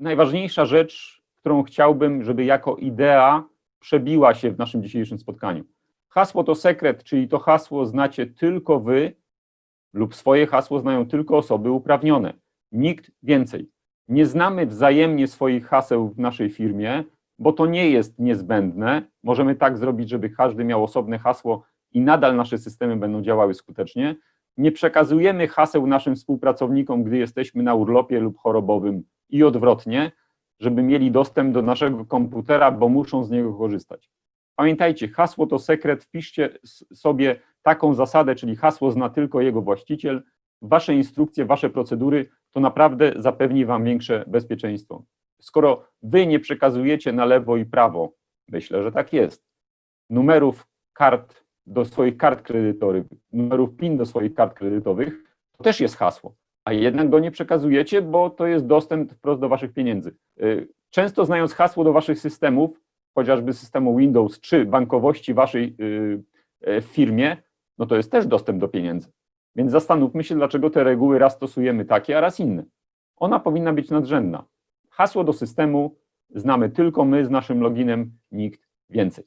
najważniejsza rzecz, którą chciałbym, żeby jako idea przebiła się w naszym dzisiejszym spotkaniu. Hasło to sekret, czyli to hasło znacie tylko wy lub swoje hasło znają tylko osoby uprawnione. Nikt więcej. Nie znamy wzajemnie swoich haseł w naszej firmie, bo to nie jest niezbędne. Możemy tak zrobić, żeby każdy miał osobne hasło i nadal nasze systemy będą działały skutecznie. Nie przekazujemy haseł naszym współpracownikom, gdy jesteśmy na urlopie lub chorobowym i odwrotnie, żeby mieli dostęp do naszego komputera, bo muszą z niego korzystać. Pamiętajcie, hasło to sekret, wpiszcie sobie taką zasadę, czyli hasło zna tylko jego właściciel. Wasze instrukcje, wasze procedury to naprawdę zapewni wam większe bezpieczeństwo. Skoro wy nie przekazujecie na lewo i prawo, myślę, że tak jest, numerów kart do swoich kart kredytowych, numerów PIN do swoich kart kredytowych, to też jest hasło, a jednak go nie przekazujecie, bo to jest dostęp wprost do waszych pieniędzy. Y, Często znając hasło do waszych systemów, chociażby systemu Windows czy bankowości waszej y, w firmie, no to jest też dostęp do pieniędzy. Więc zastanówmy się, dlaczego te reguły raz stosujemy takie, a raz inne. Ona powinna być nadrzędna. Hasło do systemu znamy tylko my z naszym loginem, nikt więcej.